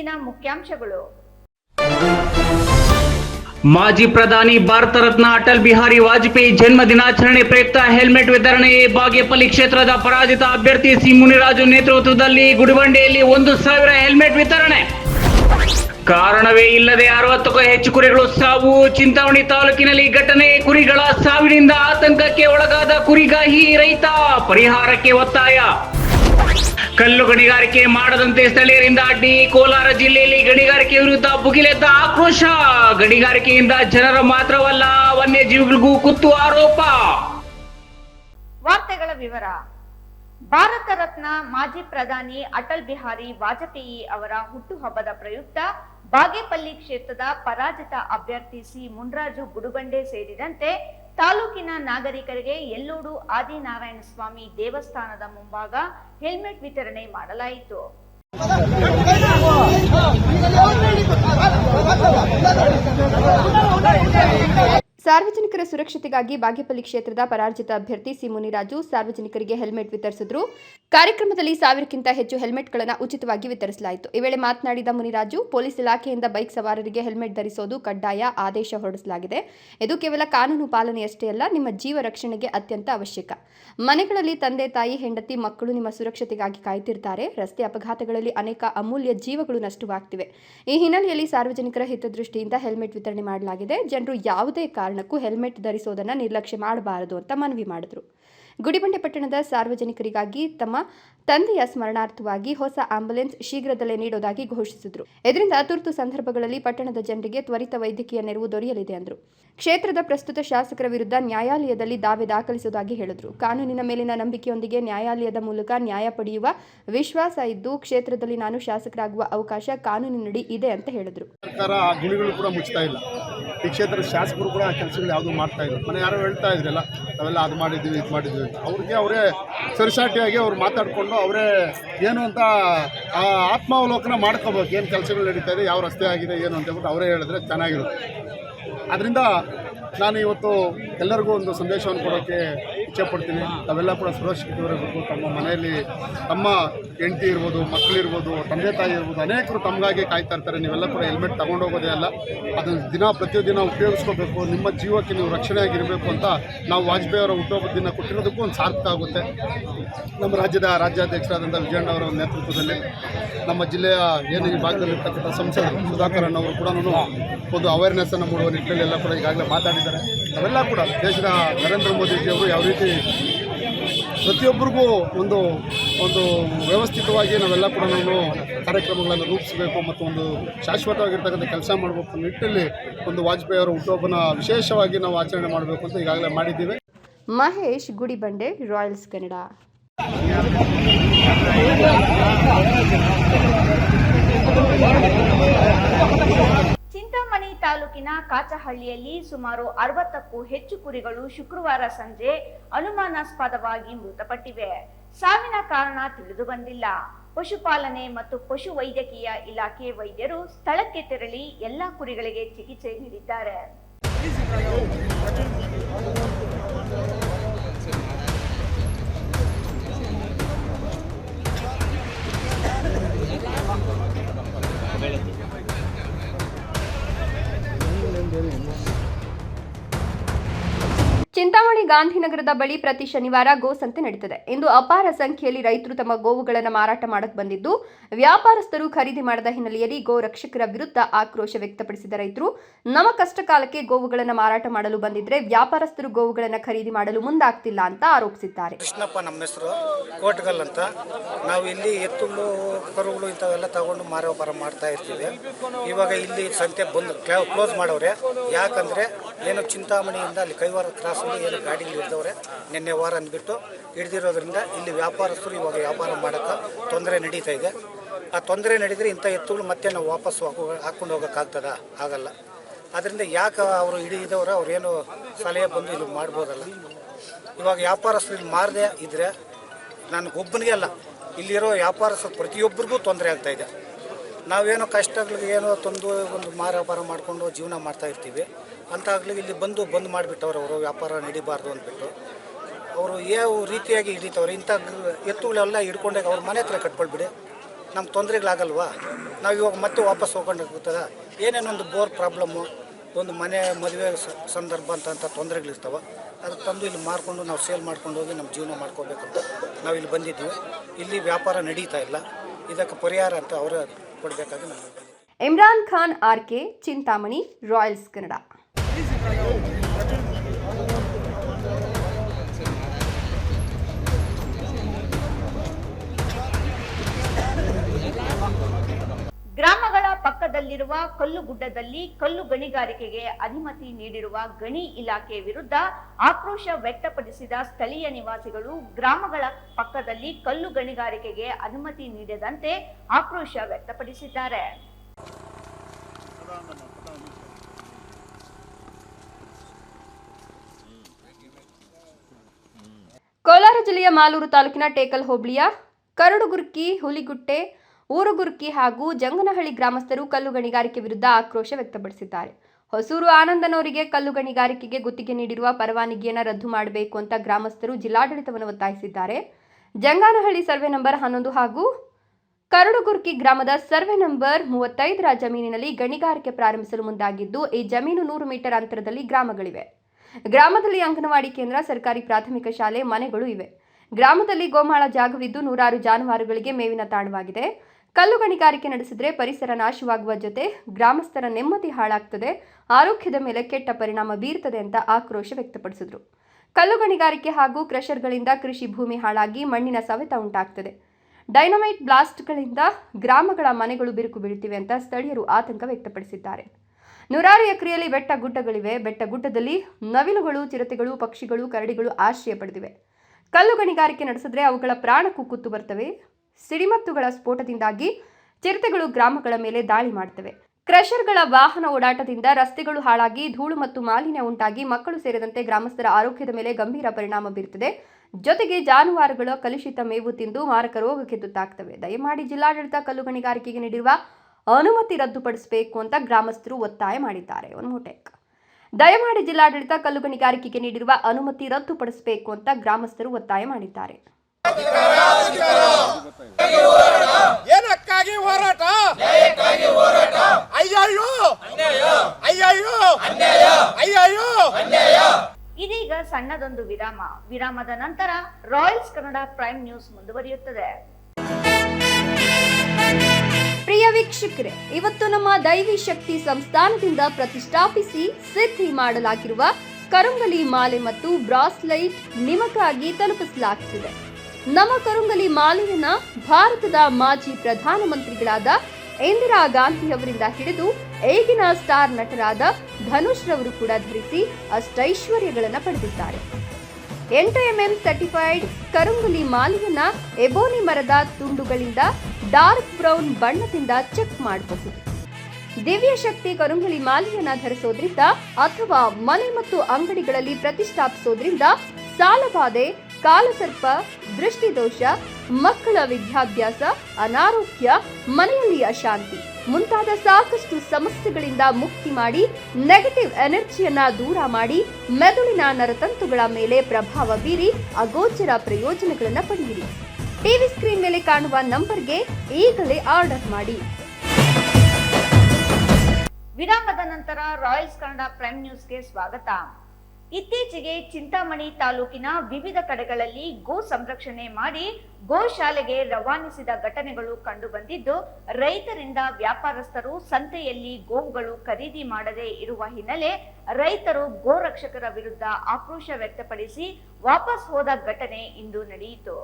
ಇಂದಿನ ಮುಖ್ಯಾಂಶಗಳು. ಮಾಜಿ ಪ್ರಧಾನಿ ಭಾರತ ರತ್ನ ಅಟಲ್ ಬಿಹಾರಿ ವಾಜಪೇಯಿ ಜನ್ಮ ದಿನಾಚರಣೆ ಪ್ರಯುಕ್ತ ಹೆಲ್ಮೆಟ್ ವಿತರಣೆ ಬಾಗೇಪಲ್ಲಿ ಕ್ಷೇತ್ರದ ಪರಾಜಿತ ಅಭ್ಯರ್ಥಿ ಸಿ ಮುನಿರಾಜು ನೇತೃತ್ವದಲ್ಲಿ ಗುಡಿಬಂಡೆಯಲ್ಲಿ ಒಂದು ಸಾವಿರ ಹೆಲ್ಮೆಟ್ ವಿತರಣೆ. ಕಾರಣವೇ ಇಲ್ಲದೆ ಅರವತ್ತಕ್ಕೂ ಹೆಚ್ಚು ಕುರಿಗಳು ಸಾವು. ಚಿಂತಾಮಣಿ ತಾಲೂಕಿನಲ್ಲಿ ಘಟನೆ, ಕುರಿಗಳ ಸಾವಿನಿಂದ ಆತಂಕಕ್ಕೆ ಒಳಗಾದ ಕುರಿಗಾಹಿ ರೈತ ಪರಿಹಾರಕ್ಕೆ ಒತ್ತಾಯ. ಕಲ್ಲು ಗಣಿಗಾರಿಕೆ ಮಾಡದಂತೆ ಸ್ಥಳೀಯರಿಂದ ಅಡ್ಡಿ ಕೋಲಾರ ಜಿಲ್ಲೆಯಲ್ಲಿ ಗಣಿಗಾರಿಕೆ ವಿರುದ್ಧ ಭುಗಿಲೆದ್ದ ಆಕ್ರೋಶ. ಗಣಿಗಾರಿಕೆಯಿಂದ ಜನರ ಮಾತ್ರವಲ್ಲ ವನ್ಯಜೀವಿಗಳಿಗೂ ಕುತ್ತು ಆರೋಪ. ವಾರ್ತೆಗಳ ವಿವರ. ಭಾರತ ರತ್ನ ಮಾಜಿ ಪ್ರಧಾನಿ ಅಟಲ್ ಬಿಹಾರಿ ವಾಜಪೇಯಿ ಅವರ ಹುಟ್ಟುಹಬ್ಬದ ಪ್ರಯುಕ್ತ ಬಾಗೇಪಲ್ಲಿ ಕ್ಷೇತ್ರದ ಪರಾಜಿತ ಅಭ್ಯರ್ಥಿ ಸಿ. ಮುನ್ರಾಜು ಗುಡುಬಂಡೆ ಸೇರಿದಂತೆ ತಾಲೂಕಿನ ನಾಗರಿಕರಿಗೆ ಎಲ್ಲೋಡು ಆದಿನಾರಾಯಣ ಸ್ವಾಮಿ ದೇವಸ್ಥಾನದ ಮುಂಭಾಗ ಹೆಲ್ಮೆಟ್ ವಿತರಣೆ ಮಾಡಲಾಯಿತು. ಸಾರ್ವಜನಿಕರ ಸುರಕ್ಷತೆಗಾಗಿ ಬಾಗೇಪಲ್ಲಿ ಕ್ಷೇತ್ರದ ಪರಾಜಿತ ಅಭ್ಯರ್ಥಿ ಸಿ ಮುನಿರಾಜು ಸಾರ್ವಜನಿಕರಿಗೆ ಹೆಲ್ಮೆಟ್ ವಿತರಿಸಿದ್ರು. ಕಾರ್ಯಕ್ರಮದಲ್ಲಿ ಸಾವಿರಕ್ಕಿಂತ ಹೆಚ್ಚು ಹೆಲ್ಮೆಟ್ಗಳನ್ನು ಉಚಿತವಾಗಿ ವಿತರಿಸಲಾಯಿತು. ಈ ವೇಳೆ ಮಾತನಾಡಿದ ಮುನಿರಾಜು, ಪೊಲೀಸ್ ಇಲಾಖೆಯಿಂದ ಬೈಕ್ ಸವಾರರಿಗೆ ಹೆಲ್ಮೆಟ್ ಧರಿಸೋದು ಕಡ್ಡಾಯ ಆದೇಶ ಹೊರಡಿಸಲಾಗಿದೆ. ಇದು ಕೇವಲ ಕಾನೂನು ಪಾಲನೆಯಷ್ಟೇ ಅಲ್ಲ, ನಿಮ್ಮ ಜೀವ ರಕ್ಷಣೆಗೆ ಅತ್ಯಂತ ಅವಶ್ಯಕ. ಮನೆಗಳಲ್ಲಿ ತಂದೆ, ತಾಯಿ, ಹೆಂಡತಿ, ಮಕ್ಕಳು ನಿಮ್ಮ ಸುರಕ್ಷತೆಗಾಗಿ ಕಾಯ್ತಿರ್ತಾರೆ. ರಸ್ತೆ ಅಪಘಾತಗಳಲ್ಲಿ ಅನೇಕ ಅಮೂಲ್ಯ ಜೀವಗಳು ನಷ್ಟವಾಗ್ತಿವೆ. ಈ ಹಿನ್ನೆಲೆಯಲ್ಲಿ ಸಾರ್ವಜನಿಕರ ಹಿತದೃಷ್ಟಿಯಿಂದ ಹೆಲ್ಮೆಟ್ ವಿತರಣೆ ಮಾಡಲಾಗಿದೆ. ಜನರು ಯಾವುದೇ ಕಾರಣಕ್ಕೂ ಹೆಲ್ಮೆಟ್ ಧರಿಸೋದನ್ನು ನಿರ್ಲಕ್ಷ್ಯ ಮಾಡಬಾರದು ಅಂತ ಮನವಿ ಮಾಡಿದರು. ಗುಡಿಬಂಡೆ ಪಟ್ಟಣದ ಸಾರ್ವಜನಿಕರಿಗಾಗಿ ತಮ್ಮ ತಂದೆಯ ಸ್ಮರಣಾರ್ಥವಾಗಿ ಹೊಸ ಆಂಬ್ಯುಲೆನ್ಸ್ ಶೀಘ್ರದಲ್ಲೇ ನೀಡೋದಾಗಿ ಘೋಷಿಸಿದರು. ಇದರಿಂದ ತುರ್ತು ಸಂದರ್ಭಗಳಲ್ಲಿ ಪಟ್ಟಣದ ಜನರಿಗೆ ತ್ವರಿತ ವೈದ್ಯಕೀಯ ನೆರವು ದೊರೆಯಲಿದೆ ಎಂದರು ಕ್ಷೇತ್ರದ ಪ್ರಸ್ತುತ ಶಾಸಕರ ವಿರುದ್ಧ ನ್ಯಾಯಾಲಯದಲ್ಲಿ ದಾವೆ ದಾಖಲಿಸುವುದಾಗಿ ಹೇಳಿದರು. ಕಾನೂನಿನ ಮೇಲಿನ ನಂಬಿಕೆಯೊಂದಿಗೆ ನ್ಯಾಯಾಲಯದ ಮೂಲಕ ನ್ಯಾಯ ಪಡೆಯುವ ವಿಶ್ವಾಸ ಇದ್ದು, ಕ್ಷೇತ್ರದಲ್ಲಿ ನಾನು ಶಾಸಕರಾಗುವ ಅವಕಾಶ ಕಾನೂನಿನಡಿ ಇದೆ ಅಂತ ಹೇಳಿದರು. ಈ ಕ್ಷೇತ್ರದ ಶಾಸಕರು ಕೂಡ ಆ ಕೆಲಸಗಳು ಯಾವುದೂ ಮಾಡ್ತಾ ಇದ್ರು. ಮನೆ ಯಾರೋ ಹೇಳ್ತಾ ಇದ್ರಲ್ಲ, ನಾವೆಲ್ಲ ಅದು ಮಾಡಿದ್ದೀವಿ, ಇದು ಮಾಡಿದ್ದೀವಿ ಅಂತ. ಅವ್ರಿಗೆ ಅವರೇ ಸರಿಸಾಟಿಯಾಗಿ ಅವ್ರು ಮಾತಾಡಿಕೊಂಡು ಅವರೇ ಏನು ಅಂತ ಆ ಆತ್ಮಾವಲೋಕನ ಮಾಡ್ಕೋಬೇಕು. ಏನು ಕೆಲಸಗಳು ನಡೀತಾ ಇದೆ, ಯಾವ ರಸ್ತೆ ಆಗಿದೆ, ಏನು ಅಂತ ಹೇಳ್ಬಿಟ್ಟು ಅವರೇ ಹೇಳಿದ್ರೆ ಚೆನ್ನಾಗಿರುತ್ತೆ. ಅದರಿಂದ ನಾನು ಇವತ್ತು ಎಲ್ಲರಿಗೂ ಒಂದು ಸಂದೇಶವನ್ನು ಕೊಡೋಕ್ಕೆ ಇಚ್ಛೆಪಡ್ತೀನಿ. ತಾವೆಲ್ಲ ಕೂಡ ಸುರಕ್ಷಿತವಿರಬೇಕು ತಮ್ಮ ಮನೆಯಲ್ಲಿ ತಮ್ಮ ಹೆಂಡತಿ ಇರ್ಬೋದು ಮಕ್ಕಳಿರ್ಬೋದು ತಂದೆ ತಾಯಿ ಇರ್ಬೋದು, ಅನೇಕರು ತಮಗಾಗಿ ಕಾಯ್ತಾ ಇರ್ತಾರೆ. ನೀವೆಲ್ಲ ಕೂಡ ಹೆಲ್ಮೆಟ್ ತೊಗೊಂಡೋಗೋದೇ ಅಲ್ಲ. ಅದನ್ನು ದಿನ ಪ್ರತಿದಿನ ಉಪಯೋಗಿಸ್ಕೋಬೇಕು. ನಿಮ್ಮ ಜೀವಕ್ಕೆ ನೀವು ರಕ್ಷಣೆಯಾಗಿರಬೇಕು ಅಂತ ನಾವು ವಾಜಪೇಯಿ ಅವರ ಹುಟ್ಟುಹಬ್ಬದ ದಿನ ಕೊಟ್ಟಿರೋದಕ್ಕೂ ಒಂದು ಸಾರ್ಥಕ ಆಗುತ್ತೆ. ನಮ್ಮ ರಾಜ್ಯದ ರಾಜ್ಯಾಧ್ಯಕ್ಷರಾದಂಥ ವಿಜಯಣ್ಣ ಅವರ ನೇತೃತ್ವದಲ್ಲಿ ನಮ್ಮ ಜಿಲ್ಲೆಯ ಏನು ಈ ಭಾಗದಲ್ಲಿರ್ತಕ್ಕಂಥ ಸಂಸದರು ಸುಧಾಕರ್ ಅಣ್ಣವರು ಕೂಡ ಒಂದು ಅವೇರ್ನೆಸ್ಸನ್ನು ಮೂಡುವ ನಿಟ್ಟಿನಲ್ಲಿ ಎಲ್ಲ ಕೂಡ ಈಗಾಗಲೇ ಮಾತಾಡಿದ್ದಾರೆ. ಅವೆಲ್ಲ ಕೂಡ ದೇಶದ ನರೇಂದ್ರ ಮೋದಿಜಿಯವರು ಯಾವ ರೀತಿ ಪ್ರತಿಯೊಬ್ಬರಿಗೂ ಒಂದು ಒಂದು ವ್ಯವಸ್ಥಿತವಾಗಿ ನಾವೆಲ್ಲ ಕೂಡ ನಾವು ಕಾರ್ಯಕ್ರಮಗಳನ್ನು ರೂಪಿಸಬೇಕು ಮತ್ತು ಒಂದು ಶಾಶ್ವತವಾಗಿರ್ತಕ್ಕಂಥ ಕೆಲಸ ಮಾಡಬೇಕು ನಿಟ್ಟಿನಲ್ಲಿ ಒಂದು ವಾಜಪೇಯಿ ಅವರ ಹುಟ್ಟುಹಬ್ಬನ ವಿಶೇಷವಾಗಿ ನಾವು ಆಚರಣೆ ಮಾಡಬೇಕು ಅಂತ ಈಗಾಗಲೇ ಮಾಡಿದ್ದೀವಿ. ಮಹೇಶ್ ಗುಡಿಬಂಡೆ, ರಾಯಲ್ಸ್ ಕನ್ನಡ. ತಾಲೂಕಿನ ಕಾಚಹಳ್ಳಿಯಲ್ಲಿ ಸುಮಾರು ಅರವತ್ತಕ್ಕೂ ಹೆಚ್ಚು ಕುರಿಗಳು ಶುಕ್ರವಾರ ಸಂಜೆ ಅನುಮಾನಾಸ್ಪದವಾಗಿ ಮೃತಪಟ್ಟಿವೆ. ಸಾವಿನ ಕಾರಣ ತಿಳಿದು ಬಂದಿಲ್ಲ. ಪಶುಪಾಲನೆ ಮತ್ತು ಪಶು ವೈದ್ಯಕೀಯ ಇಲಾಖೆ ವೈದ್ಯರು ಸ್ಥಳಕ್ಕೆ ತೆರಳಿ ಎಲ್ಲಾ ಕುರಿಗಳಿಗೆ ಚಿಕಿತ್ಸೆ ನೀಡಿದ್ದಾರೆ. Yeah. ಚಿಂತಾಮಣಿ ಗಾಂಧಿನಗರದ ಬಳಿ ಪ್ರತಿ ಶನಿವಾರ ಗೋ ಸಂತೆ ನಡೀತದೆ. ಇಂದು ಅಪಾರ ಸಂಖ್ಯೆಯಲ್ಲಿ ರೈತರು ತಮ್ಮ ಗೋವುಗಳನ್ನು ಮಾರಾಟ ಮಾಡಕ್ ಬಂದಿದ್ದು, ವ್ಯಾಪಾರಸ್ಥರು ಖರೀದಿ ಮಾಡದ ಹಿನ್ನೆಲೆಯಲ್ಲಿ ಗೋ ರಕ್ಷಕರ ವಿರುದ್ಧ ಆಕ್ರೋಶ ವ್ಯಕ್ತಪಡಿಸಿದ ರೈತರು, ನಮ್ಮ ಕಷ್ಟ ಕಾಲಕ್ಕೆ ಗೋವುಗಳನ್ನು ಮಾರಾಟ ಮಾಡಲು ಬಂದಿದ್ರೆ ವ್ಯಾಪಾರಸ್ಥರು ಗೋವುಗಳನ್ನು ಖರೀದಿ ಮಾಡಲು ಮುಂದಾಗ್ತಿಲ್ಲ ಅಂತ ಆರೋಪಿಸಿದ್ದಾರೆ. ಕೃಷ್ಣಪ್ಪ ನಮ್ಮ ಹೆಸರು, ಕೋಟಗಲ್ ಅಂತ. ನಾವು ಇಲ್ಲಿ ಎತ್ತುಗಳು, ಕರುಗಳು ಇಂಥವೆಲ್ಲ ತಗೊಂಡು ಮಾರಾಟ ಮಾಡ್ತಾ ಇರ್ತೀವಿ. ಇವಾಗ ಇಲ್ಲಿ ಸಂತೆ ಬಂದು ಕ್ಲೋಸ್ ಮಾಡವ್ರೆ. ಯಾಕಂದ್ರೆ, ಏನು ಚಿಂತಾಮಣಿಯಿಂದ ಅಲ್ಲಿ ಕೈವಾರ ಕ್ರಾಸಲ್ಲಿ ಏನು ಗಾಡಿಗಳು ಹಿಡಿದವ್ರೆ ನಿನ್ನೆ ವಾರ ಅಂದ್ಬಿಟ್ಟು ಹಿಡಿದಿರೋದ್ರಿಂದ ಇಲ್ಲಿ ವ್ಯಾಪಾರಸ್ಥರು ಇವಾಗ ವ್ಯಾಪಾರ ಮಾಡೋಕ್ಕೆ ತೊಂದರೆ ನಡೀತಾ ಇದೆ. ಆ ತೊಂದರೆ ನಡೆದರೆ ಇಂಥ ಎತ್ತುಗಳು ಮತ್ತೆ ನಾವು ವಾಪಸ್ ಹಾಕೋ ಹಾಕ್ಕೊಂಡು ಹೋಗೋಕ್ಕಾಗ್ತದ ಆಗಲ್ಲ. ಅದರಿಂದ ಯಾಕೆ ಅವರು ಹಿಡಿದವರು ಅವ್ರೇನು ಸಲಹೆ ಬಂದು ಇಲ್ಲಿ ಮಾಡ್ಬೋದಲ್ಲ? ಇವಾಗ ವ್ಯಾಪಾರಸ್ಥರು ಇಲ್ಲಿ ಮಾರದೆ ಇದ್ದರೆ ನನಗೊಬ್ಬನಿಗೆ ಅಲ್ಲ, ಇಲ್ಲಿರೋ ವ್ಯಾಪಾರಸ್ಥರು ಪ್ರತಿಯೊಬ್ಬರಿಗೂ ತೊಂದರೆ ಆಗ್ತಾಯಿದೆ ನಾವೇನೋ ಕಷ್ಟಗಳಿಗೆ ಏನೋ ತಂದು ಒಂದು ಮಾರ ವ್ಯಾಪಾರ ಮಾಡಿಕೊಂಡು ಜೀವನ ಮಾಡ್ತಾ ಇರ್ತೀವಿ. ಅಂತಾಗ್ಲಿ ಇಲ್ಲಿ ಬಂದು ಬಂದ್ ಮಾಡಿಬಿಟ್ಟವ್ರು ಅವರು, ವ್ಯಾಪಾರ ನಡಿಬಾರ್ದು ಅಂದ್ಬಿಟ್ಟು. ಅವರು ಯಾವ ರೀತಿಯಾಗಿ ಹಿಡಿತವ್ರೆ? ಇಂಥ ಎತ್ತುಗಳೆಲ್ಲ ಹಿಡ್ಕೊಂಡಾಗ ಅವ್ರ ಮನೆ ಹತ್ರ ಕಟ್ಕೊಳ್ಬಿಡಿ ನಮ್ಮ ತೊಂದರೆಗಳಾಗಲ್ವಾ? ನಾವು ಇವಾಗ ಮತ್ತೆ ವಾಪಸ್ ಹೋಗೋಣ ಏನೇನೊಂದು ಬೋರ್ ಪ್ರಾಬ್ಲಮ್ಮು ಒಂದು ಮನೆ ಮದುವೆ ಸಂದರ್ಭ ಅಂತ ಅಂತ ತೊಂದರೆಗಳಿರ್ತಾವೆ. ಅದಕ್ಕೆ ತಂದು ಇಲ್ಲಿ ಮಾರ್ಕೊಂಡು ನಾವು ಸೇಲ್ ಮಾಡ್ಕೊಂಡು ಹೋಗಿ ನಮ್ಮ ಜೀವನ ಮಾಡ್ಕೋಬೇಕಂತ ನಾವು ಇಲ್ಲಿ ಬಂದಿದ್ದೀವಿ. ಇಲ್ಲಿ ವ್ಯಾಪಾರ ನಡೀತಾ ಇಲ್ಲ. ಇದಕ್ಕೆ ಪರಿಹಾರ ಅಂತ ಅವರೇ ಕೊಡಬೇಕಾಗಿ Imran Khan R K Chintamani Royals Kannada. ಗ್ರಾಮಗಳ ಪಕ್ಕದಲ್ಲಿರುವ ಕಲ್ಲುಗುಡ್ಡದಲ್ಲಿ ಕಲ್ಲು ಗಣಿಗಾರಿಕೆಗೆ ಅನುಮತಿ ನೀಡಿರುವ ಗಣಿ ಇಲಾಖೆ ವಿರುದ್ಧ ಆಕ್ರೋಶ ವ್ಯಕ್ತಪಡಿಸಿದ ಸ್ಥಳೀಯ ನಿವಾಸಿಗಳು ಗ್ರಾಮಗಳ ಪಕ್ಕದಲ್ಲಿ ಕಲ್ಲು ಗಣಿಗಾರಿಕೆಗೆ ಅನುಮತಿ ನೀಡದಂತೆ ಆಕ್ರೋಶ ವ್ಯಕ್ತಪಡಿಸಿದ್ದಾರೆ. ಕೋಲಾರ ಜಿಲ್ಲೆಯ ಮಾಲೂರು ತಾಲೂಕಿನ ಟೇಕಲ್ ಹೋಬಳಿಯ ಕರಡುಗುರ್ಕಿ ಹುಲಿಗುಟ್ಟೆ ಊರುಗುರ್ಕಿ ಹಾಗೂ ಜಂಗನಹಳ್ಳಿ ಗ್ರಾಮಸ್ಥರು ಕಲ್ಲು ಗಣಿಗಾರಿಕೆ ವಿರುದ್ಧ ಆಕ್ರೋಶ ವ್ಯಕ್ತಪಡಿಸಿದ್ದಾರೆ. ಹೊಸೂರು ಆನಂದನವರಿಗೆ ಕಲ್ಲು ಗಣಿಗಾರಿಕೆಗೆ ಗುತ್ತಿಗೆ ನೀಡಿರುವ ಪರವಾನಗಿಯನ್ನು ರದ್ದು ಮಾಡಬೇಕು ಅಂತ ಗ್ರಾಮಸ್ಥರು ಜಿಲ್ಲಾಡಳಿತವನ್ನು ಒತ್ತಾಯಿಸಿದ್ದಾರೆ. ಜಂಗಾನಹಳ್ಳಿ ಸರ್ವೆ ನಂಬರ್ ಹನ್ನೊಂದು ಹಾಗೂ ಕರಡುಗುರ್ಕಿ ಗ್ರಾಮದ ಸರ್ವೆ ನಂಬರ್ ಮೂವತ್ತೈದರ ಜಮೀನಿನಲ್ಲಿ ಗಣಿಗಾರಿಕೆ ಪ್ರಾರಂಭಿಸಲು ಮುಂದಾಗಿದ್ದು, ಈ ಜಮೀನು ನೂರು ಮೀಟರ್ ಅಂತರದಲ್ಲಿ ಗ್ರಾಮಗಳಿವೆ. ಗ್ರಾಮದಲ್ಲಿ ಅಂಗನವಾಡಿ ಕೇಂದ್ರ, ಸರ್ಕಾರಿ ಪ್ರಾಥಮಿಕ ಶಾಲೆ, ಮನೆಗಳು ಇವೆ. ಗ್ರಾಮದಲ್ಲಿ ಗೋಮಾಳ ಜಾಗವಿದ್ದು ನೂರಾರು ಜಾನುವಾರುಗಳಿಗೆ ಮೇವಿನ ತಾಣವಾಗಿದೆ. ಕಲ್ಲು ಗಣಿಗಾರಿಕೆ ನಡೆಸಿದ್ರೆ ಪರಿಸರ ನಾಶವಾಗುವ ಜೊತೆ ಗ್ರಾಮಸ್ಥರ ನೆಮ್ಮದಿ ಹಾಳಾಗ್ತದೆ, ಆರೋಗ್ಯದ ಮೇಲೆ ಕೆಟ್ಟ ಪರಿಣಾಮ ಬೀರ್ತದೆ ಅಂತ ಆಕ್ರೋಶ ವ್ಯಕ್ತಪಡಿಸಿದರು. ಕಲ್ಲು ಗಣಿಗಾರಿಕೆ ಹಾಗೂ ಕ್ರಷರ್ಗಳಿಂದ ಕೃಷಿ ಭೂಮಿ ಹಾಳಾಗಿ ಮಣ್ಣಿನ ಸವೆತ ಉಂಟಾಗ್ತದೆ. ಡೈನಮೈಟ್ ಬ್ಲಾಸ್ಟ್ಗಳಿಂದ ಗ್ರಾಮಗಳ ಮನೆಗಳು ಬಿರುಕು ಬೀಳ್ತಿವೆ ಅಂತ ಸ್ಥಳೀಯರು ಆತಂಕ ವ್ಯಕ್ತಪಡಿಸಿದ್ದಾರೆ. ನೂರಾರು ಎಕರೆಯಲ್ಲಿ ಬೆಟ್ಟ ಗುಡ್ಡಗಳಿವೆ. ಬೆಟ್ಟ ಗುಡ್ಡದಲ್ಲಿ ನವಿಲುಗಳು, ಚಿರತೆಗಳು, ಪಕ್ಷಿಗಳು, ಕರಡಿಗಳು ಆಶ್ರಯ ಪಡೆದಿವೆ. ಕಲ್ಲು ಗಣಿಗಾರಿಕೆ ನಡೆಸಿದ್ರೆ ಅವುಗಳ ಪ್ರಾಣಕ್ಕೂ ಕುತ್ತು ಬರ್ತವೆ. ಸಿಡಿಮತ್ತುಗಳ ಸ್ಫೋಟದಿಂದಾಗಿ ಚಿರತೆಗಳು ಗ್ರಾಮಗಳ ಮೇಲೆ ದಾಳಿ ಮಾಡ್ತವೆ. ಕ್ರಷರ್ಗಳ ವಾಹನ ಓಡಾಟದಿಂದ ರಸ್ತೆಗಳು ಹಾಳಾಗಿ, ಧೂಳು ಮತ್ತು ಮಾಲಿನ್ಯ ಉಂಟಾಗಿ ಮಕ್ಕಳು ಸೇರಿದಂತೆ ಗ್ರಾಮಸ್ಥರ ಆರೋಗ್ಯದ ಮೇಲೆ ಗಂಭೀರ ಪರಿಣಾಮ ಬೀರುತ್ತದೆ. ಜೊತೆಗೆ ಜಾನುವಾರುಗಳ ಕಲುಷಿತ ಮೇವು ತಿಂದು ಮಾರಕ ರೋಗಕ್ಕೆ ತುತ್ತಾಗ್ತವೆ ದಯಮಾಡಿ ಜಿಲ್ಲಾಡಳಿತ ಕಲ್ಲು ಗಣಿಗಾರಿಕೆಗೆ ನೀಡಿರುವ ಅನುಮತಿ ರದ್ದುಪಡಿಸಬೇಕು ಅಂತ ಗ್ರಾಮಸ್ಥರು ಒತ್ತಾಯ ಮಾಡಿದ್ದಾರೆ. ಒನ್ ಮೋಟೆಕ್ ದಯಮಾಡಿ ಜಿಲ್ಲಾಡಳಿತ ಕಲ್ಲು ಗಣಿಗಾರಿಕೆಗೆ ನೀಡಿರುವ ಅನುಮತಿ ರದ್ದುಪಡಿಸಬೇಕು ಅಂತ ಗ್ರಾಮಸ್ಥರು ಒತ್ತಾಯ ಮಾಡಿದ್ದಾರೆ. ಏನಕ್ಕಾಗಿ ಹೋರಾಟ? ಅಯ್ಯಯ್ಯೋ! ಅಯ್ಯಯ್ಯೋ! ಅಯ್ಯಯ್ಯೋ! ಇದೀಗ ಸಣ್ಣದೊಂದು ವಿರಾಮ. ವಿರಾಮದ ನಂತರ ರಾಯಲ್ಸ್ ಕನ್ನಡ ಪ್ರೈಮ್ ನ್ಯೂಸ್ ಮುಂದುವರಿಯುತ್ತದೆ. ಪ್ರಿಯ ವೀಕ್ಷಕರೇ ಇವತ್ತು ನಮ್ಮ ದೈವಿ ಶಕ್ತಿ ಸಂಸ್ಥಾನದಿಂದ ಪ್ರತಿಷ್ಠಾಪಿಸಿ ಸಿದ್ಧಿ ಮಾಡಲಾಗಿರುವ ಕರುಂಗಲಿ ಮಾಲೆ ಮತ್ತು ಬ್ರಾಸ್ಲೈಟ್ ನಿಮಗಾಗಿ ತಲುಪಿಸಲಾಗುತ್ತಿದೆ ನಮ್ಮ ಕರುಂಗಲಿ ಮಾಲೆಯನ್ನ ಭಾರತದ ಮಾಜಿ ಪ್ರಧಾನಮಂತ್ರಿಗಳಾದ ಇಂದಿರಾ ಗಾಂಧಿ ಅವರಿಂದ ಹಿಡಿದು ಈಗಿನ ಸ್ಟಾರ್ ನಟರಾದ ಧನುಷ್ ರವರು ಕೂಡ ಧರಿಸಿ ಅಷ್ಟೈಶ್ವರ್ಯಗಳನ್ನು ಪಡೆದಿದ್ದಾರೆ. ಎಂಟು ಎಂಎಂ ಸರ್ಟಿಫೈಡ್ ಕರುಂಗುಲಿ ಮಾಲೆಯನ್ನ ಎಬೋನಿ ಮರದ ತುಂಡುಗಳಿಂದ ಡಾರ್ಕ್ ಬ್ರೌನ್ ಬಣ್ಣದಿಂದ ಚೆಕ್ ಮಾಡಬಹುದು. ದಿವ್ಯ ಶಕ್ತಿ ಕರುಂಗುಲಿ ಮಾಲೆಯನ್ನ ಧರಿಸೋದ್ರಿಂದ ಅಥವಾ ಮನೆ ಮತ್ತು ಅಂಗಡಿಗಳಲ್ಲಿ ಪ್ರತಿಷ್ಠಾಪಿಸೋದ್ರಿಂದ ಸಾಲಬಾಧೆ ಕಾಲಸರ್ಪ, ದೃಷ್ಟಿದೋಷ, ಮಕ್ಕಳ ವಿದ್ಯಾಭ್ಯಾಸ, ಅನಾರೋಗ್ಯ ಮನೆಯಲ್ಲಿ ಅಶಾಂತಿ ಮುಂತಾದ ಸಾಕಷ್ಟು ಸಮಸ್ಯೆಗಳಿಂದ ಮುಕ್ತಿ ಮಾಡಿ ನೆಗೆಟಿವ್ ಎನರ್ಜಿಯನ್ನ ದೂರ ಮಾಡಿ, ಮೆದುಳಿನ ನರತಂತುಗಳ ಮೇಲೆ ಪ್ರಭಾವ ಬೀರಿ, ಅಗೋಚರ ಪ್ರಯೋಜನಗಳನ್ನು ಪಡೆಯಿರಿ. ಟಿವಿ ಸ್ಕ್ರೀನ್ ಮೇಲೆ ಕಾಣುವ ನಂಬರ್ಗೆ ಈಗಲೇ ಆರ್ಡರ್ ಮಾಡಿ. ವಿರಾಮದ ನಂತರ ರಾಯಲ್ಸ್ ಕನ್ನಡ ಪ್ರೈಮ್ ನ್ಯೂಸ್ಗೆ ಸ್ವಾಗತ. ಇತ್ತೀಚೆಗೆ ಚಿಂತಾಮಣಿ ತಾಲೂಕಿನ ವಿವಿಧ ಕಡೆಗಳಲ್ಲಿ ಗೋ ಸಂರಕ್ಷಣೆ ಮಾಡಿ ಗೋಶಾಲೆಗೆ ರವಾನಿಸಿದ ಘಟನೆಗಳು ಕಂಡುಬಂದಿದ್ದು ರೈತರಿಂದ ವ್ಯಾಪಾರಸ್ಥರು ಸಂತೆಯಲ್ಲಿ ಗೋವುಗಳು ಖರೀದಿ ಮಾಡದೇ ಇರುವ ಹಿನ್ನೆಲೆ ರೈತರು ಗೋ ರಕ್ಷಕರ ವಿರುದ್ಧ ಆಕ್ರೋಶ ವ್ಯಕ್ತಪಡಿಸಿ ವಾಪಸ್ ಹೋದ ಘಟನೆ ಇಂದು ನಡೆಯಿತು.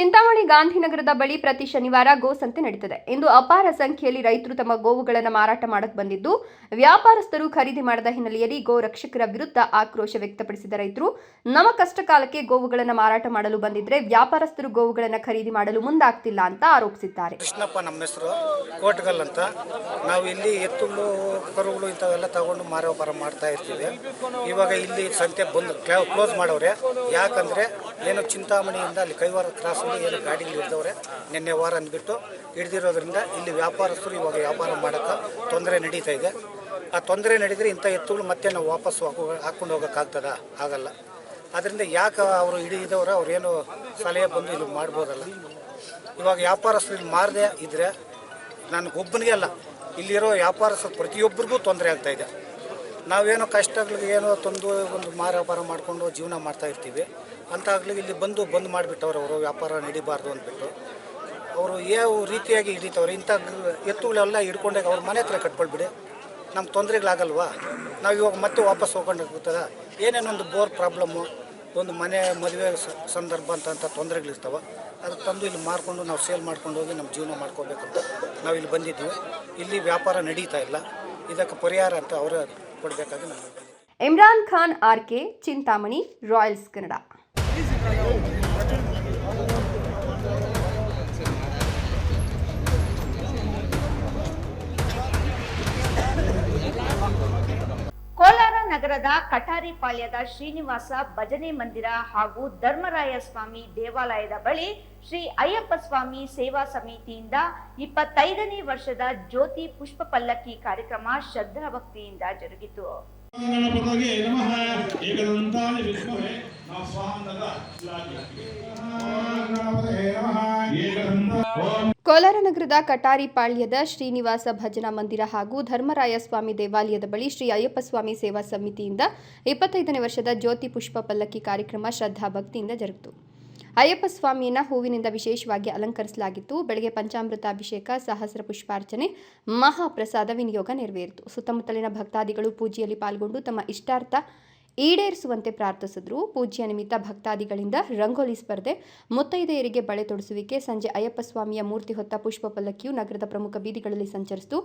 ಚಿಂತಾಮಣಿ ಗಾಂಧಿನಗರದ ಬಳಿ ಪ್ರತಿ ಶನಿವಾರ ಗೋ ಸಂತೆ ನಡೀತದೆ. ಇಂದು ಅಪಾರ ಸಂಖ್ಯೆಯಲ್ಲಿ ರೈತರು ತಮ್ಮ ಗೋವುಗಳನ್ನು ಮಾರಾಟ ಮಾಡಕ್ಕೆ ಬಂದಿದ್ದು, ವ್ಯಾಪಾರಸ್ಥರು ಖರೀದಿ ಮಾಡದ ಹಿನ್ನೆಲೆಯಲ್ಲಿ ಗೋ ರಕ್ಷಕರ ವಿರುದ್ಧ ಆಕ್ರೋಶ ವ್ಯಕ್ತಪಡಿಸಿದ ರೈತರು, ನಮ್ಮ ಕಷ್ಟ ಕಾಲಕ್ಕೆ ಗೋವುಗಳನ್ನು ಮಾರಾಟ ಮಾಡಲು ಬಂದಿದ್ರೆ ವ್ಯಾಪಾರಸ್ಥರು ಗೋವುಗಳನ್ನು ಖರೀದಿ ಮಾಡಲು ಮುಂದಾಗ್ತಿಲ್ಲ ಅಂತ ಆರೋಪಿಸಿದ್ದಾರೆ. ನಮ್ಮ ಹೆಸರು, ಕೋಟಗಲ್ ಅಂತ. ನಾವು ಇಲ್ಲಿ ಎತ್ತುಗಳು, ಕರುಗಳು ಇಂಥವೆಲ್ಲ ತಗೊಂಡು ಮಾರಾಟ ಮಾಡ್ತಾ ಇರ್ತೀವಿ. ಇವಾಗ ಇಲ್ಲಿ ಸಂತೆ ಬಂದು ಕ್ಲೋಸ್ ಮಾಡವ್ರೆ. ಯಾಕಂದ್ರೆ, ಏನು ಚಿಂತಾಮಣಿಯಿಂದ ಅಲ್ಲಿ ಕೈವಾರ ಕ್ರಾಸಲ್ಲಿ ಏನು ಗಾಡಿಗಳು ಹಿಡಿದವ್ರೆ ನಿನ್ನೆ ವಾರ ಅಂದ್ಬಿಟ್ಟು ಹಿಡ್ದಿರೋದ್ರಿಂದ ಇಲ್ಲಿ ವ್ಯಾಪಾರಸ್ಥರು ಇವಾಗ ವ್ಯಾಪಾರ ಮಾಡೋಕ್ಕೆ ತೊಂದರೆ ನಡೀತಾ ಇದೆ. ಆ ತೊಂದರೆ ನಡೆದರೆ ಇಂಥ ಎತ್ತುಗಳು ಮತ್ತೆ ನಾವು ವಾಪಸ್ ಹಾಕೋ ಹಾಕ್ಕೊಂಡು ಹೋಗೋಕ್ಕಾಗ್ತದ ಆಗಲ್ಲ. ಅದರಿಂದ ಯಾಕೆ ಅವರು ಹಿಡಿದವರು ಅವ್ರೇನು ಸಲಹೆ ಬಂದು ಇಲ್ಲಿ ಮಾಡ್ಬೋದಲ್ಲ. ಇವಾಗ ವ್ಯಾಪಾರಸ್ಥರು ಇಲ್ಲಿ ಮಾರದೆ ಇದ್ದರೆ ನನಗೊಬ್ಬನಿಗೆ ಅಲ್ಲ, ಇಲ್ಲಿರೋ ವ್ಯಾಪಾರಸ್ಥರು ಪ್ರತಿಯೊಬ್ಬರಿಗೂ ತೊಂದರೆ ಆಗ್ತಾಯಿದೆ ನಾವೇನೋ ಕಷ್ಟಗಳಿಗೆ ಏನೋ ತಂದು ಒಂದು ಮಾರ ವ್ಯಾಪಾರ ಮಾಡಿಕೊಂಡು ಜೀವನ ಮಾಡ್ತಾ ಇರ್ತೀವಿ. ಅಂತಾಗ್ಲಿಗೆ ಇಲ್ಲಿ ಬಂದು ಬಂದ್ ಮಾಡಿಬಿಟ್ಟವ್ರು ಅವರು, ವ್ಯಾಪಾರ ನಡಿಬಾರ್ದು ಅಂದ್ಬಿಟ್ಟು. ಅವರು ಯಾವ ರೀತಿಯಾಗಿ ಹಿಡಿತವ್ರೆ? ಇಂಥ ಎತ್ತುಗಳೆಲ್ಲ ಹಿಡ್ಕೊಂಡಾಗ ಅವ್ರ ಮನೆ ಹತ್ರ ಕಟ್ಕೊಳ್ಬಿಡಿ ನಮ್ಮ ತೊಂದರೆಗಳಾಗಲ್ವಾ? ನಾವು ಇವಾಗ ಮತ್ತೆ ವಾಪಸ್ ಹೋಗ್ಕೊಂಡು ಹೋಗ್ತದ ಏನೇನೊಂದು ಬೋರ್ ಪ್ರಾಬ್ಲಮ್ಮು ಒಂದು ಮನೆ ಮದುವೆ ಸಂದರ್ಭ ಅಂತ ಅಂತ ತೊಂದರೆಗಳಿರ್ತಾವೆ, ಅದು ತಂದು ಇಲ್ಲಿ ಮಾರ್ಕೊಂಡು ನಾವು ಸೇಲ್ ಮಾಡ್ಕೊಂಡು ಹೋಗಿ ನಮ್ಮ ಜೀವನ ಮಾಡ್ಕೋಬೇಕಂತ ನಾವು ಇಲ್ಲಿ ಬಂದಿದ್ದೀವಿ. ಇಲ್ಲಿ ವ್ಯಾಪಾರ ನಡೀತಾ ಇಲ್ಲ. ಇದಕ್ಕೆ ಪರಿಹಾರ ಅಂತ ಅವರೇ ಕೊಡಬೇಕಾಗಿ ನಾವು Imran Khan R K Chintamani Royals Kannada. ನಗರದ ಕಠಾರಿಪಾಳ್ಯದ ಶ್ರೀನಿವಾಸ ಭಜನೆ ಮಂದಿರ ಹಾಗೂ ಧರ್ಮರಾಯ ಸ್ವಾಮಿ ದೇವಾಲಯದ ಬಳಿ ಶ್ರೀ ಅಯ್ಯಪ್ಪ ಸ್ವಾಮಿ ಸೇವಾ ಸಮಿತಿಯಿಂದ ಇಪ್ಪತ್ತೈದನೇ ವರ್ಷದ ಜ್ಯೋತಿ ಪುಷ್ಪ ಪಲ್ಲಕ್ಕಿ ಕಾರ್ಯಕ್ರಮ ಶ್ರದ್ಧಾಭಕ್ತಿಯಿಂದ ಜರುಗಿತು. ನಮಃ. ಕೋಲಾರ ನಗರದ ಕಟಾರಿಪಾಳ್ಯದ ಶ್ರೀನಿವಾಸ ಭಜನಾ ಮಂದಿರ ಹಾಗೂ ಧರ್ಮರಾಯ ಸ್ವಾಮಿ ದೇವಾಲಯದ ಬಳಿ ಶ್ರೀ ಅಯ್ಯಪ್ಪ ಸ್ವಾಮಿ ಸೇವಾ ಸಮಿತಿಯಿಂದ ಇಪ್ಪತ್ತೈದನೇ ವರ್ಷದ ಜ್ಯೋತಿ ಪುಷ್ಪ ಪಲ್ಲಕ್ಕಿ ಕಾರ್ಯಕ್ರಮ ಶ್ರದ್ಧಾ ಭಕ್ತಿಯಿಂದ ಜರುಗಿತು. ಅಯ್ಯಪ್ಪ ಸ್ವಾಮಿಯನ್ನ ಹೂವಿನಿಂದ ವಿಶೇಷವಾಗಿ ಅಲಂಕರಿಸಲಾಗಿತ್ತು. ಬೆಳಗ್ಗೆ ಪಂಚಾಮೃತ ಅಭಿಷೇಕ ಸಹಸ್ರ ಪುಷ್ಪಾರ್ಚನೆ, ಮಹಾಪ್ರಸಾದ ವಿನಿಯೋಗ ನೆರವೇರಿತು. ಸುತ್ತಮುತ್ತಲಿನ ಭಕ್ತಾದಿಗಳು ಪೂಜೆಯಲ್ಲಿ ಪಾಲ್ಗೊಂಡು ತಮ್ಮ ಇಷ್ಟಾರ್ಥ ಈಡೇರಿಸುವಂತೆ ಪ್ರಾರ್ಥಿಸಿದ್ರು. ಪೂಜೆಯ ನಿಮಿತ್ತ ಭಕ್ತಾದಿಗಳಿಂದ ರಂಗೋಲಿ ಸ್ಪರ್ಧೆ, ಮುತ್ತೈದೆಯರಿಗೆ ಬಳೆ ತೊಡಿಸುವಿಕೆ, ಸಂಜೆ ಅಯ್ಯಪ್ಪ ಸ್ವಾಮಿಯ ಮೂರ್ತಿ ಹೊತ್ತ ಪುಷ್ಪ ಪಲ್ಲಕ್ಕಿಯು ನಗರದ ಪ್ರಮುಖ ಬೀದಿಗಳಲ್ಲಿ ಸಂಚರಿಸಿತು.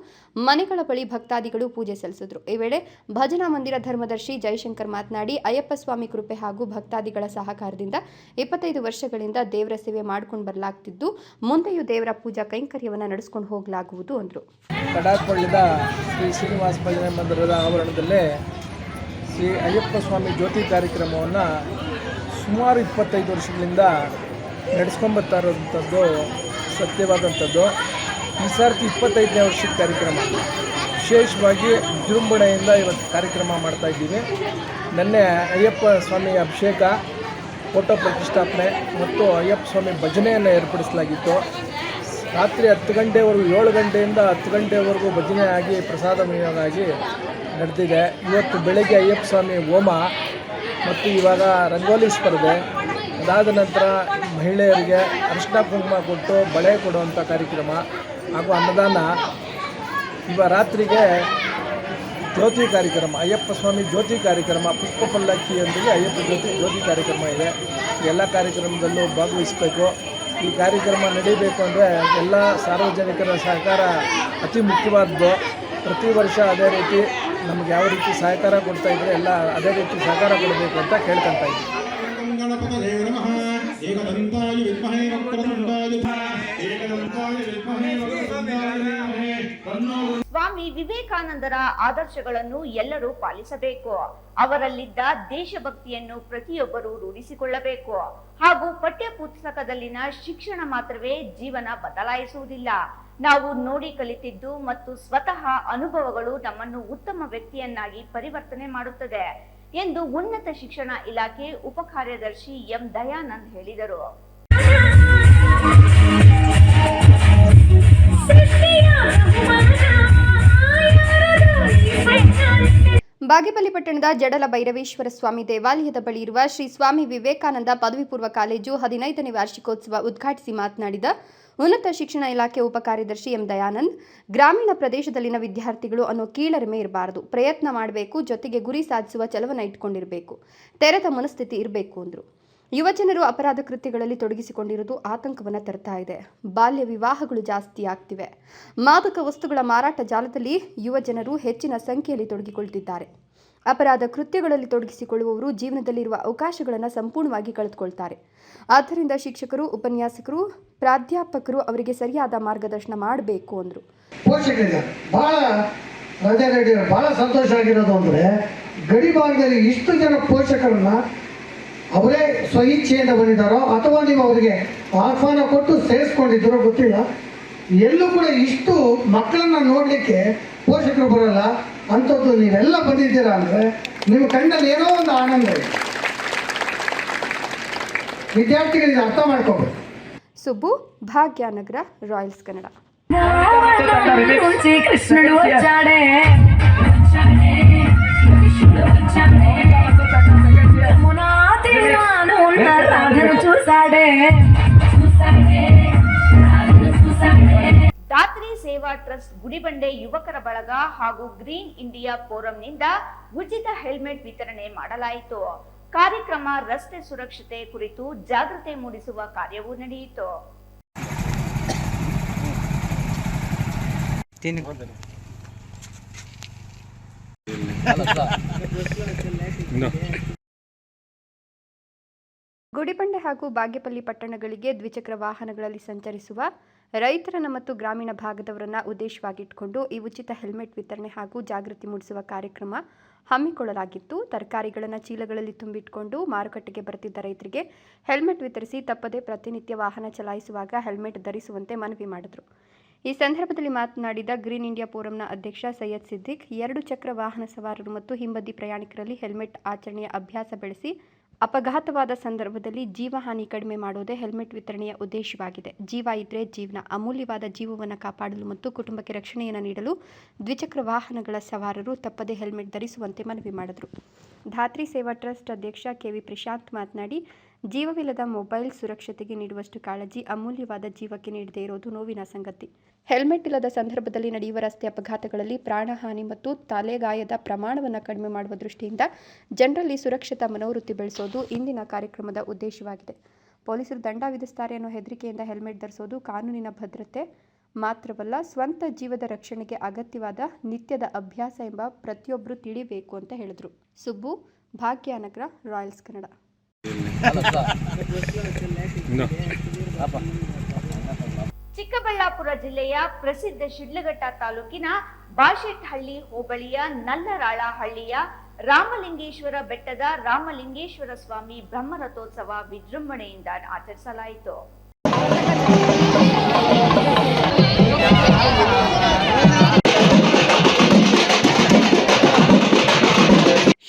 ಮನೆಗಳ ಬಳಿ ಭಕ್ತಾದಿಗಳು ಪೂಜೆ ಸಲ್ಲಿಸಿದ್ರು. ಈ ವೇಳೆ ಭಜನಾ ಮಂದಿರ ಧರ್ಮದರ್ಶಿ ಜಯಶಂಕರ್ ಮಾತನಾಡಿ, ಅಯ್ಯಪ್ಪ ಸ್ವಾಮಿ ಕೃಪೆ ಹಾಗೂ ಭಕ್ತಾದಿಗಳ ಸಹಕಾರದಿಂದ ಇಪ್ಪತ್ತೈದು ವರ್ಷಗಳಿಂದ ದೇವರ ಸೇವೆ ಮಾಡ್ಕೊಂಡು ಬರಲಾಗ್ತಿದ್ದು, ಮುಂದೆಯೂ ದೇವರ ಪೂಜಾ ಕೈಂಕರ್ಯವನ್ನು ನಡೆಸ್ಕೊಂಡು ಹೋಗಲಾಗುವುದು ಅಂದರು. ಶ್ರೀ ಶ್ರೀನಿವಾಸ ಮಂದಿರದ ಆವರಣದಲ್ಲೇ ಶ್ರೀ ಅಯ್ಯಪ್ಪ ಸ್ವಾಮಿ ಜ್ಯೋತಿ ಕಾರ್ಯಕ್ರಮವನ್ನು ಸುಮಾರು ಇಪ್ಪತ್ತೈದು ವರ್ಷಗಳಿಂದ ನಡೆಸ್ಕೊಂಬರ್ತಾ ಇರೋಂಥದ್ದು ಸತ್ಯವಾದಂಥದ್ದು. ಈ ಸರ್ತಿ ಇಪ್ಪತ್ತೈದನೇ ವರ್ಷದ ಕಾರ್ಯಕ್ರಮ. ವಿಶೇಷವಾಗಿ ವಿಜೃಂಭಣೆಯಿಂದ ಇವತ್ತು ಕಾರ್ಯಕ್ರಮ ಮಾಡ್ತಾ ಇದ್ದೀವಿ. ನಿನ್ನೆ ಅಯ್ಯಪ್ಪ ಸ್ವಾಮಿ ಅಭಿಷೇಕ, ಫೋಟೋ ಪ್ರತಿಷ್ಠಾಪನೆ ಮತ್ತು ಅಯ್ಯಪ್ಪ ಸ್ವಾಮಿ ಭಜನೆಯನ್ನು ಏರ್ಪಡಿಸಲಾಗಿತ್ತು. ರಾತ್ರಿ ಹತ್ತು ಗಂಟೆವರೆಗೂ, ಏಳು ಗಂಟೆಯಿಂದ ಹತ್ತು ಗಂಟೆವರೆಗೂ ಭಜನೆ ಆಗಿ, ಪ್ರಸಾದ ಆಗಿ ನಡೆದಿದೆ. ಇವತ್ತು ಬೆಳಗ್ಗೆ ಅಯ್ಯಪ್ಪ ಸ್ವಾಮಿ ಹೋಮ ಮತ್ತು ಇವಾಗ ರಂಗೋಲಿ ಸ್ಪರ್ಧೆ. ಅದಾದ ನಂತರ ಮಹಿಳೆಯರಿಗೆ ಅರಿಶಿನ ಕುಂಕುಮ ಕೊಟ್ಟು ಬಳೆ ಕೊಡುವಂಥ ಕಾರ್ಯಕ್ರಮ ಹಾಗೂ ಅನ್ನದಾನ. ಇವ ರಾತ್ರಿಗೆ ಜ್ಯೋತಿ ಕಾರ್ಯಕ್ರಮ, ಅಯ್ಯಪ್ಪ ಸ್ವಾಮಿ ಜ್ಯೋತಿ ಕಾರ್ಯಕ್ರಮ ಪುಷ್ಪ ಪಲ್ಲಕ್ಕಿಯೊಂದಿಗೆ ಅಯ್ಯಪ್ಪ ಜ್ಯೋತಿ ಜ್ಯೋತಿ ಕಾರ್ಯಕ್ರಮ ಇದೆ. ಎಲ್ಲ ಕಾರ್ಯಕ್ರಮದಲ್ಲೂ ಭಾಗವಹಿಸಬೇಕು. ಈ ಕಾರ್ಯಕ್ರಮ ನಡೀಬೇಕು ಅಂದರೆ ಎಲ್ಲ ಸಾರ್ವಜನಿಕರ ಸಹಕಾರ ಅತಿ ಮುಖ್ಯವಾದದ್ದು ಪ್ರತಿ ವರ್ಷ ಅದೇ ರೀತಿ ನಮ್ಗೆ ಯಾವ ರೀತಿ ಸಹಕಾರ ಕೊಡ್ತಾ ಇದ್ರೆ ಎಲ್ಲ ಅದೇ ರೀತಿ ಸಹಕಾರ ಕೊಡಬೇಕು ಅಂತ ಕೇಳ್ಕೊತಾ ಇದ್ದೀವಿ ಸ್ವಾಮಿ ವಿವೇಕಾನಂದರ ಆದರ್ಶಗಳನ್ನು ಎಲ್ಲರೂ ಪಾಲಿಸಬೇಕು. ಅವರಲ್ಲಿದ್ದ ದೇಶಭಕ್ತಿಯನ್ನು ಪ್ರತಿಯೊಬ್ಬರು ರೂಢಿಸಿಕೊಳ್ಳಬೇಕು. ಹಾಗೂ ಪಠ್ಯ ಪುಸ್ತಕದಲ್ಲಿನ ಶಿಕ್ಷಣ ಮಾತ್ರವೇ ಜೀವನ ಬದಲಾಯಿಸುವುದಿಲ್ಲ. ನಾವು ನೋಡಿ ಕಲಿತಿದ್ದು ಮತ್ತು ಸ್ವತಃ ಅನುಭವಗಳು ನಮ್ಮನ್ನು ಉತ್ತಮ ವ್ಯಕ್ತಿಯನ್ನಾಗಿ ಪರಿವರ್ತನೆ ಮಾಡುತ್ತದೆ ಎಂದು ಉನ್ನತ ಶಿಕ್ಷಣ ಇಲಾಖೆ ಉಪ ಕಾರ್ಯದರ್ಶಿ ಎಂ ದಯಾನಂದ್ ಹೇಳಿದರು. ಬಾಗೇಪಲ್ಲಿ ಪಟ್ಟಣದ ಜಡಲ ಭೈರವೇಶ್ವರ ಸ್ವಾಮಿ ದೇವಾಲಯದ ಬಳಿ ಇರುವ ಶ್ರೀ ಸ್ವಾಮಿ ವಿವೇಕಾನಂದ ಪದವಿ ಪೂರ್ವ ಕಾಲೇಜು ಹದಿನೈದನೇ ವಾರ್ಷಿಕೋತ್ಸವ ಉದ್ಘಾಟಿಸಿ ಮಾತನಾಡಿದ ಉನ್ನತ ಶಿಕ್ಷಣ ಇಲಾಖೆ ಉಪ ಕಾರ್ಯದರ್ಶಿ ಎಂ ದಯಾನಂದ್, ಗ್ರಾಮೀಣ ಪ್ರದೇಶದಲ್ಲಿನ ವಿದ್ಯಾರ್ಥಿಗಳು ಅನ್ನೋ ಕೀಳರಿಮೆ ಇರಬಾರದು ಪ್ರಯತ್ನ ಮಾಡಬೇಕು, ಜೊತೆಗೆ ಗುರಿ ಸಾಧಿಸುವ ಛಲವನ್ನು ಇಟ್ಕೊಂಡಿರಬೇಕು. ತೆರೆದ ಮನಸ್ಥಿತಿ ಇರಬೇಕು ಅಂದರು. ಯುವಜನರು ಅಪರಾಧ ಕೃತ್ಯಗಳಲ್ಲಿ ತೊಡಗಿಸಿಕೊಂಡಿರುವುದು ಆತಂಕವನ್ನು ತರ್ತಾ ಇದೆ. ಬಾಲ್ಯ ವಿವಾಹಗಳು ಜಾಸ್ತಿ ಆಗ್ತಿವೆ. ಮಾದಕ ವಸ್ತುಗಳ ಮಾರಾಟ ಜಾಲದಲ್ಲಿ ಯುವಜನರು ಹೆಚ್ಚಿನ ಸಂಖ್ಯೆಯಲ್ಲಿ ತೊಡಗಿಕೊಳ್ತಿದ್ದಾರೆ. ಅಪರಾಧ ಕೃತ್ಯಗಳಲ್ಲಿ ತೊಡಗಿಸಿಕೊಳ್ಳುವವರು ಜೀವನದಲ್ಲಿರುವ ಅವಕಾಶಗಳನ್ನು ಸಂಪೂರ್ಣವಾಗಿ ಕಳೆದುಕೊಳ್ತಾರೆ. ಆದ್ದರಿಂದ ಶಿಕ್ಷಕರು, ಉಪನ್ಯಾಸಕರು, ಪ್ರಾಧ್ಯಾಪಕರು ಅವರಿಗೆ ಸರಿಯಾದ ಮಾರ್ಗದರ್ಶನ ಮಾಡಬೇಕು ಅಂದರು. ನೀಡಿರೋ ಸಂತೋಷ ಆಗಿರೋದು ಅಂದರೆ ಗಡಿ ಭಾಗದಲ್ಲಿ ಇಷ್ಟು ಜನ ಪೋಷಕರನ್ನ ಅವರೇ ಸ್ವಇಚ್ಛೆಯಿಂದ ಬಂದಿದ್ದಾರೋ ಅಥವಾ ನೀವು ಅವರಿಗೆ ಆಹ್ವಾನ ಕೊಟ್ಟು ಸೇರಿಸ್ಕೊಂಡಿದ್ದೀರೋ ಗೊತ್ತಿಲ್ಲ. ಎಲ್ಲೂ ಕೂಡ ಇಷ್ಟು ಮಕ್ಕಳನ್ನ ನೋಡಲಿಕ್ಕೆ ಪೋಷಕರು ಬರಲ್ಲ. ಅಂಥದ್ದು ನೀವೆಲ್ಲ ಬಂದಿದ್ದೀರಾ ಅಂದರೆ ನಿಮ್ಮ ಕಣ್ಣಲ್ಲಿ ಏನೋ ಒಂದು ಆನಂದ ಇದೆ. ವಿದ್ಯಾರ್ಥಿಗಳಿಗೆ ಅರ್ಥ ಮಾಡ್ಕೋಬೇಕು ಸುಬ್ಬು ಭಾಗ್ಯನಗರ ರಾಯಲ್ಸ್ ಕನ್ನಡ. ದಾತ್ರಿ ಸೇವಾ ಟ್ರಸ್ಟ್ ಗುಡಿಬಂಡೆ ಯುವಕರ ಬಳಗ ಹಾಗೂ ಗ್ರೀನ್ ಇಂಡಿಯಾ ಫೋರಂನಿಂದ ಉಚಿತ ಹೆಲ್ಮೆಟ್ ವಿತರಣೆ ಮಾಡಲಾಯಿತು. ಕಾರ್ಯಕ್ರಮ ರಸ್ತೆ ಸುರಕ್ಷತೆ ಕುರಿತು ಜಾಗೃತಿ ಮೂಡಿಸುವ ಕಾರ್ಯವೂ ನಡೆಯಿತು. ಗುಡಿಬಂಡೆ ಹಾಗೂ ಬಾಗೇಪಲ್ಲಿ ಪಟ್ಟಣಗಳಿಗೆ ದ್ವಿಚಕ್ರ ವಾಹನಗಳಲ್ಲಿ ಸಂಚರಿಸುವ ರೈತರನ್ನು ಮತ್ತು ಗ್ರಾಮೀಣ ಭಾಗದವರನ್ನ ಉದ್ದೇಶವಾಗಿಟ್ಟುಕೊಂಡು ಈ ಉಚಿತ ಹೆಲ್ಮೆಟ್ ವಿತರಣೆ ಹಾಗೂ ಜಾಗೃತಿ ಮೂಡಿಸುವ ಕಾರ್ಯಕ್ರಮ ಹಮ್ಮಿಕೊಳ್ಳಲಾಗಿತ್ತು. ತರಕಾರಿಗಳನ್ನು ಚೀಲಗಳಲ್ಲಿ ತುಂಬಿಟ್ಟುಕೊಂಡು ಮಾರುಕಟ್ಟೆಗೆ ಬರುತ್ತಿದ್ದ ರೈತರಿಗೆ ಹೆಲ್ಮೆಟ್ ವಿತರಿಸಿ ತಪ್ಪದೆ ಪ್ರತಿನಿತ್ಯ ವಾಹನ ಚಲಾಯಿಸುವಾಗ ಹೆಲ್ಮೆಟ್ ಧರಿಸುವಂತೆ ಮನವಿ ಮಾಡಿದರು. ಈ ಸಂದರ್ಭದಲ್ಲಿ ಮಾತನಾಡಿದ ಗ್ರೀನ್ ಇಂಡಿಯಾ ಫೋರಂನ ಅಧ್ಯಕ್ಷ ಸೈಯದ್ ಸಿದ್ದಿಕ್, ಎರಡು ಚಕ್ರ ವಾಹನ ಸವಾರರು ಮತ್ತು ಹಿಂಬದಿ ಪ್ರಯಾಣಿಕರಲ್ಲಿ ಹೆಲ್ಮೆಟ್ ಆಚರಣೆಯ ಅಭ್ಯಾಸ ಬೆಳೆಸಿ ಅಪಘಾತವಾದ ಸಂದರ್ಭದಲ್ಲಿ ಜೀವ ಹಾನಿ ಕಡಿಮೆ ಮಾಡುವುದೇ ಹೆಲ್ಮೆಟ್ ವಿತರಣೆಯ ಉದ್ದೇಶವಾಗಿದೆ. ಜೀವ ಇದ್ರೆ ಜೀವನ. ಅಮೂಲ್ಯವಾದ ಜೀವವನ್ನು ಕಾಪಾಡಲು ಮತ್ತು ಕುಟುಂಬಕ್ಕೆ ರಕ್ಷಣೆಯನ್ನು ನೀಡಲು ದ್ವಿಚಕ್ರ ವಾಹನಗಳ ಸವಾರರು ತಪ್ಪದೇ ಹೆಲ್ಮೆಟ್ ಧರಿಸುವಂತೆ ಮನವಿ ಮಾಡಿದರು. ಧಾತ್ರಿ ಸೇವಾ ಟ್ರಸ್ಟ್ ಅಧ್ಯಕ್ಷ ಕೆವಿ ಪ್ರಶಾಂತ್ ಮಾತನಾಡಿ ಜೀವವಿಲ್ಲದ ಮೊಬೈಲ್ ಸುರಕ್ಷತೆಗೆ ನೀಡುವಷ್ಟು ಕಾಳಜಿ ಅಮೂಲ್ಯವಾದ ಜೀವಕ್ಕೆ ನೀಡದೇ ಇರೋದು ನೋವಿನ ಸಂಗತಿ. ಹೆಲ್ಮೆಟ್ ಇಲ್ಲದ ಸಂದರ್ಭದಲ್ಲಿ ನಡೆಯುವ ರಸ್ತೆ ಅಪಘಾತಗಳಲ್ಲಿ ಪ್ರಾಣಹಾನಿ ಮತ್ತು ತಲೆಗಾಯದ ಪ್ರಮಾಣವನ್ನು ಕಡಿಮೆ ಮಾಡುವ ದೃಷ್ಟಿಯಿಂದ ಜನರಲ್ಲಿ ಸುರಕ್ಷತಾ ಮನೋವೃತ್ತಿ ಬೆಳೆಸೋದು ಇಂದಿನ ಕಾರ್ಯಕ್ರಮದ ಉದ್ದೇಶವಾಗಿದೆ. ಪೊಲೀಸರು ದಂಡ ವಿಧಿಸ್ತಾರೆ ಅನ್ನೋ ಹೆದರಿಕೆಯಿಂದ ಹೆಲ್ಮೆಟ್ ಧರಿಸೋದು ಕಾನೂನಿನ ಭದ್ರತೆ ಮಾತ್ರವಲ್ಲ, ಸ್ವಂತ ಜೀವದ ರಕ್ಷಣೆಗೆ ಅಗತ್ಯವಾದ ನಿತ್ಯದ ಅಭ್ಯಾಸ ಎಂಬ ಪ್ರತಿಯೊಬ್ಬರು ತಿಳಿಬೇಕು ಅಂತ ಹೇಳಿದರು. ಸುಬ್ಬು, ಭಾಗ್ಯನಗರ, ರಾಯಲ್ಸ್ ಕನ್ನಡ. ಚಿಕ್ಕಬಳ್ಳಾಪುರ ಜಿಲ್ಲೆಯ ಪ್ರಸಿದ್ಧ ಶಿಡ್ಲಘಟ್ಟ ತಾಲೂಕಿನ ಬಾಶೆಟ್ಹಳ್ಳಿ ಹೋಬಳಿಯ ನಲ್ಲರಾಳ ಹಳ್ಳಿಯ ರಾಮಲಿಂಗೇಶ್ವರ ಬೆಟ್ಟದ ರಾಮಲಿಂಗೇಶ್ವರ ಸ್ವಾಮಿ ಬ್ರಹ್ಮರಥೋತ್ಸವ ವಿಜೃಂಭಣೆಯಿಂದ ಆಚರಿಸಲಾಯಿತು.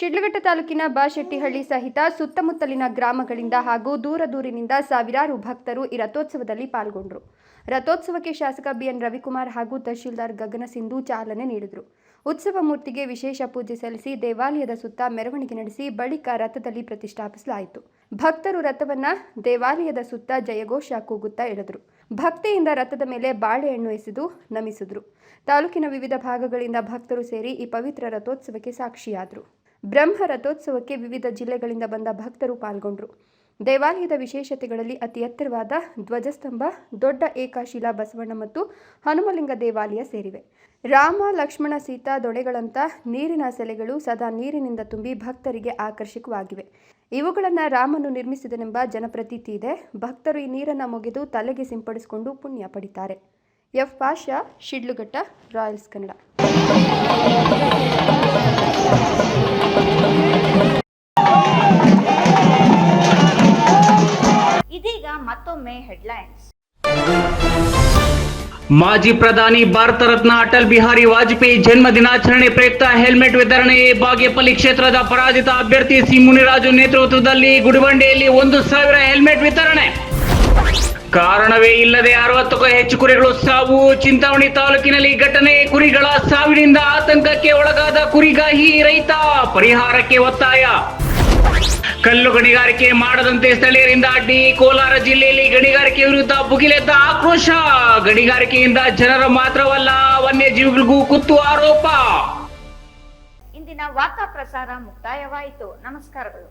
ಶಿಡ್ಲಘಟ್ಟ ತಾಲೂಕಿನ ಬಾಶೆಟ್ಟಿಹಳ್ಳಿ ಸಹಿತ ಸುತ್ತಮುತ್ತಲಿನ ಗ್ರಾಮಗಳಿಂದ ಹಾಗೂ ದೂರ ದೂರಿನಿಂದ ಸಾವಿರಾರು ಭಕ್ತರು ಈ ರಥೋತ್ಸವದಲ್ಲಿ ಪಾಲ್ಗೊಂಡರು. ರಥೋತ್ಸವಕ್ಕೆ ಶಾಸಕ ಬಿಎನ್ ರವಿಕುಮಾರ್ ಹಾಗೂ ತಹಶೀಲ್ದಾರ್ ಗಗನ ಸಿಂಧು ಚಾಲನೆ ನೀಡಿದರು. ಉತ್ಸವ ಮೂರ್ತಿಗೆ ವಿಶೇಷ ಪೂಜೆ ಸಲ್ಲಿಸಿ ದೇವಾಲಯದ ಸುತ್ತ ಮೆರವಣಿಗೆ ನಡೆಸಿ ಬಳಿಕ ರಥದಲ್ಲಿ ಪ್ರತಿಷ್ಠಾಪಿಸಲಾಯಿತು. ಭಕ್ತರು ರಥವನ್ನ ದೇವಾಲಯದ ಸುತ್ತ ಜಯಘೋಷ ಕೂಗುತ್ತಾ ಎಳೆದರು ಭಕ್ತಿಯಿಂದ ರಥದ ಮೇಲೆ ಬಾಳೆಹಣ್ಣು ಎಸೆದು ನಮಿಸಿದ್ರು. ತಾಲೂಕಿನ ವಿವಿಧ ಭಾಗಗಳಿಂದ ಭಕ್ತರು ಸೇರಿ ಈ ಪವಿತ್ರ ರಥೋತ್ಸವಕ್ಕೆ ಸಾಕ್ಷಿಯಾದರು. ಬ್ರಹ್ಮ ರಥೋತ್ಸವಕ್ಕೆ ವಿವಿಧ ಜಿಲ್ಲೆಗಳಿಂದ ಬಂದ ಭಕ್ತರು ಪಾಲ್ಗೊಂಡರು. ದೇವಾಲಯದ ವಿಶೇಷತೆಗಳಲ್ಲಿ ಅತಿ ಎತ್ತರವಾದ ಧ್ವಜಸ್ತಂಭ, ದೊಡ್ಡ ಏಕಶಿಲಾ ಬಸವಣ್ಣ ಮತ್ತು ಹನುಮಲಿಂಗ ದೇವಾಲಯ ಸೇರಿವೆ. ರಾಮ, ಲಕ್ಷ್ಮಣ, ಸೀತಾ, ದೊಡೆಗಳಂಥ ನೀರಿನ ಸೆಲೆಗಳು ಸದಾ ನೀರಿನಿಂದ ತುಂಬಿ ಭಕ್ತರಿಗೆ ಆಕರ್ಷಕವಾಗಿವೆ. ಇವುಗಳನ್ನು ರಾಮನು ನಿರ್ಮಿಸಿದನೆಂಬ ಜನಪ್ರತೀತಿ ಇದೆ. ಭಕ್ತರು ಈ ನೀರನ್ನು ಮುಗಿದು ತಲೆಗೆ ಸಿಂಪಡಿಸಿಕೊಂಡು ಪುಣ್ಯ ಪಡಿತಾರೆ. F Pasha, Shidlaghatta, Royals Kannada. ಮತ್ತೊಮ್ಮೆ ಹೆಡ್ಲೈನ್ಸ್ ಮಾಜಿ ಪ್ರಧಾನಿ ಭಾರತ ರತ್ನ ಅಟಲ್ ಬಿಹಾರಿ ವಾಜಪೇಯಿ ಜನ್ಮ ದಿನಾಚರಣೆ ಪ್ರಯುಕ್ತ ಹೆಲ್ಮೆಟ್ ವಿತರಣೆ ಬಾಗೇಪಲ್ಲಿ ಕ್ಷೇತ್ರದ ಪರಾಜಿತ ಅಭ್ಯರ್ಥಿ ಸಿ ಮುನಿರಾಜು ನೇತೃತ್ವದಲ್ಲಿ ಗುಡಿಬಂಡೆಯಲ್ಲಿ ಒಂದು ಸಾವಿರ ಹೆಲ್ಮೆಟ್ ವಿತರಣೆ. ಕಾರಣವೇ ಇಲ್ಲದೆ ಅರವತ್ತಕ್ಕೂ ಹೆಚ್ಚು ಕುರಿಗಳು ಸಾವು. ಚಿಂತಾಮಣಿ ತಾಲೂಕಿನಲ್ಲಿ ಘಟನೆ ಕುರಿಗಳ ಸಾವಿನಿಂದ ಆತಂಕಕ್ಕೆ ಒಳಗಾದ ಕುರಿಗಾಹಿ ರೈತ ಪರಿಹಾರಕ್ಕೆ ಒತ್ತಾಯ. ಕಲ್ಲು ಗಣಿಗಾರಿಕೆ ಮಾಡದಂತೆ ಸ್ಥಳೀಯರಿಂದ ಅಡ್ಡಿ ಕೋಲಾರ ಜಿಲ್ಲೆಯಲ್ಲಿ ಗಣಿಗಾರಿಕೆ ವಿರುದ್ಧ ಭುಗಿಲೆದ್ದ ಆಕ್ರೋಶ. ಗಣಿಗಾರಿಕೆಯಿಂದ ಜನರ ಮಾತ್ರವಲ್ಲ ವನ್ಯಜೀವಿಗಳಿಗೂ ಕುತ್ತು ಆರೋಪ. ಇಂದಿನ ವಾರ್ತಾ ಪ್ರಸಾರ ಮುಕ್ತಾಯವಾಯಿತು. ನಮಸ್ಕಾರಗಳು.